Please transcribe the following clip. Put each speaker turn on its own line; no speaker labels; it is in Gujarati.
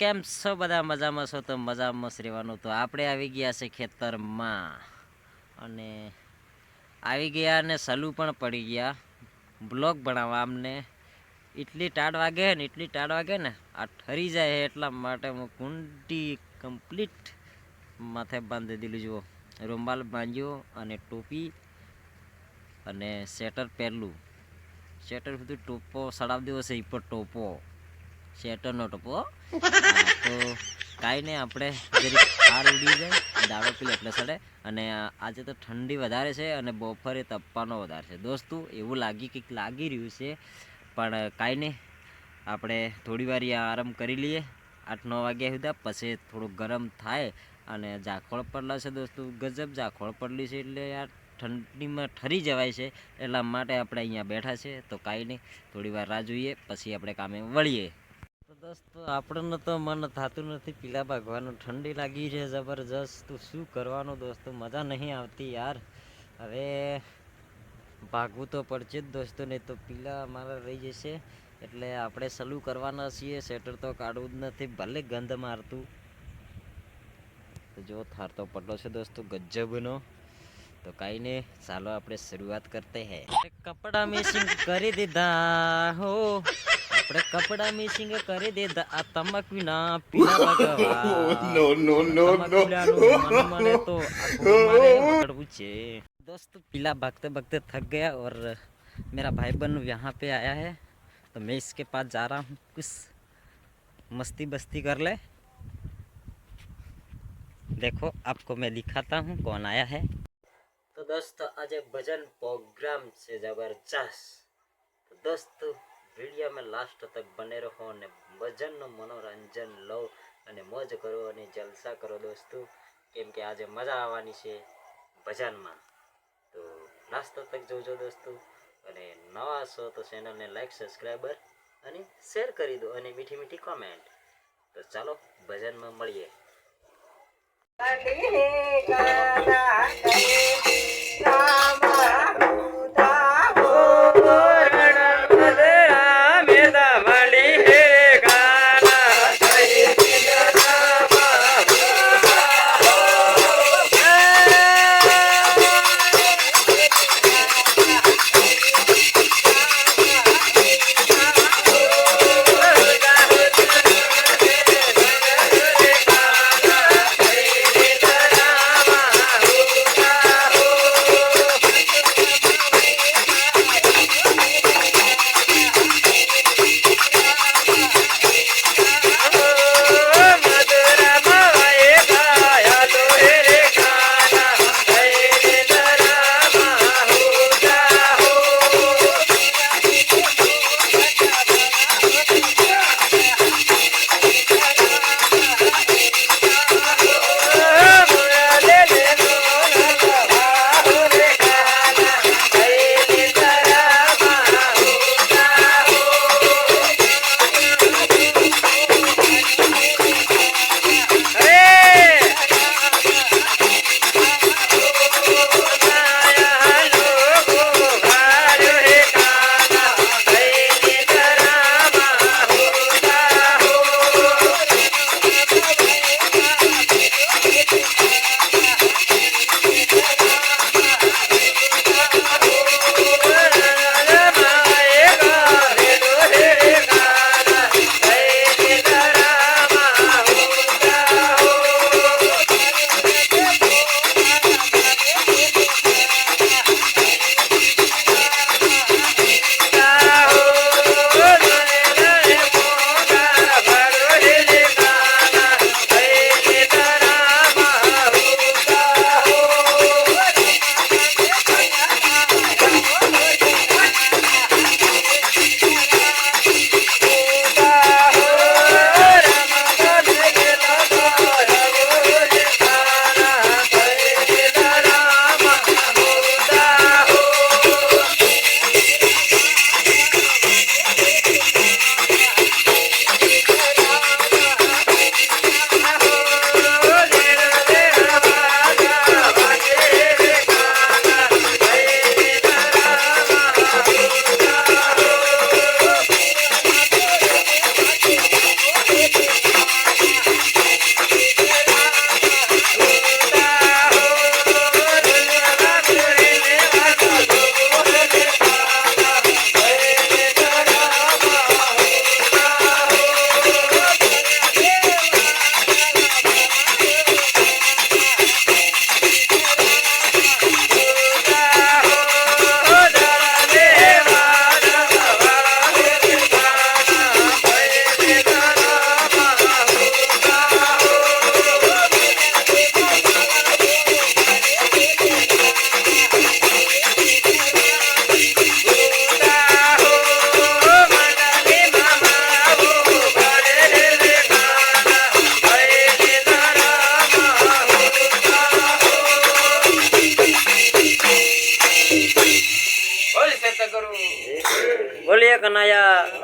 કેમ છો બધા? મજામાં છો તો મજામાં રહેવાનું તો આપણે આવી ગયા છે ખેતરમાં. અને આવી ગયા ને સલુ પણ પડી ગયા. બ્લોગ ભણાવવા અમને. એટલી ટાઢ વાગે ને, એટલી ટાઢ વાગે ને, આ ઠરી જાય એટલા માટે હું કુંડી કમ્પ્લીટ માથે બાંધી દીધું. જુઓ, રૂમાલ બાંધ્યો અને ટોપી અને સ્વેટર પહેરલું. સ્વેટર સુધી ટોપો સડાવ દેવો છે એ પર ટોપો. સ્વેટરનો ટપો તો કાંઈ નહીં, આપણે જરી કાર ઉડી જાય, દાડો પીલે એટલે સડે. અને આજે તો ઠંડી વધારે છે અને બપોરે તપવાનો વધારે છે. દોસ્તો, એવું લાગી કંઈક લાગી રહ્યું છે, પણ કાંઈ નહીં. આપણે થોડી વાર આરામ કરી લઈએ. આઠ નવ વાગ્યા સુધી, પછી થોડું ગરમ થાય અને ઝાખોળ પડલા છે દોસ્તો. ગજબ ઝાખોળ પડલી છે એટલે યાર ઠંડીમાં ઠરી જવાય છે. એટલા માટે આપણે અહીંયા બેઠા છે. તો કાંઈ નહીં, થોડી વાર રાહ જોઈએ, પછી આપણે કામે વળીએ. તો દોસ્તો આપણને તો મન થતું નથી. પીલા ભાગવાનું ઠંડી લાગી છે જબરજસ્ત. તો શું કરવાનું દોસ્તો? મજા નહીં આવતી યાર. હવે ભાગવું તો પડશે જ દોસ્તો, નહીં તો પીલા અમારા રહી જશે. એટલે આપણે સલુ કરવાના છીએ. સ્વેટર તો કાઢવું જ નથી, ભલે ગંધ મારતું. જો થાર તો પડલો છે દોસ્તો ગજબનો. તો કાંઈ ને ચાલો આપણે શરૂઆત કરતે હે. કપડા મેસિંગ કરી દીધા હો. कपड़े कपड़ा मिसिंग करे दे द तमक
बिना पीला भगवान नो
नो नो नो ಕಪಡ तो पकड़ पूछे। दोस्त पीला भागते भागते थक गया और मेरा भाई बन यहाँ पे आया है तो मैं इसके पास जा रहा हूँ। कुछ मस्ती बस्ती कर ले। देखो आपको मैं दिखाता हूँ कौन आया है। तो दोस्त आज भजन प्रोग्राम से ज़बरदस्त। तो दोस्तों વીડિયો લાસ્ટ તક બને રહો અને ભજનનું મનોરંજન લો અને મોજ કરો અને જલસા કરો દોસ્તો. કેમ કે આજે મજા આવવાની છે ભજનમાં. તો લાસ્ટ તક જોજો દોસ્તો. અને નવા છો તો ચેનલને લાઈક સબસ્ક્રાઈબર અને શેર કરી દો અને મીઠી મીઠી કોમેન્ટ તો ચાલો ભજનમાં મળીએ. રામ 哎呀。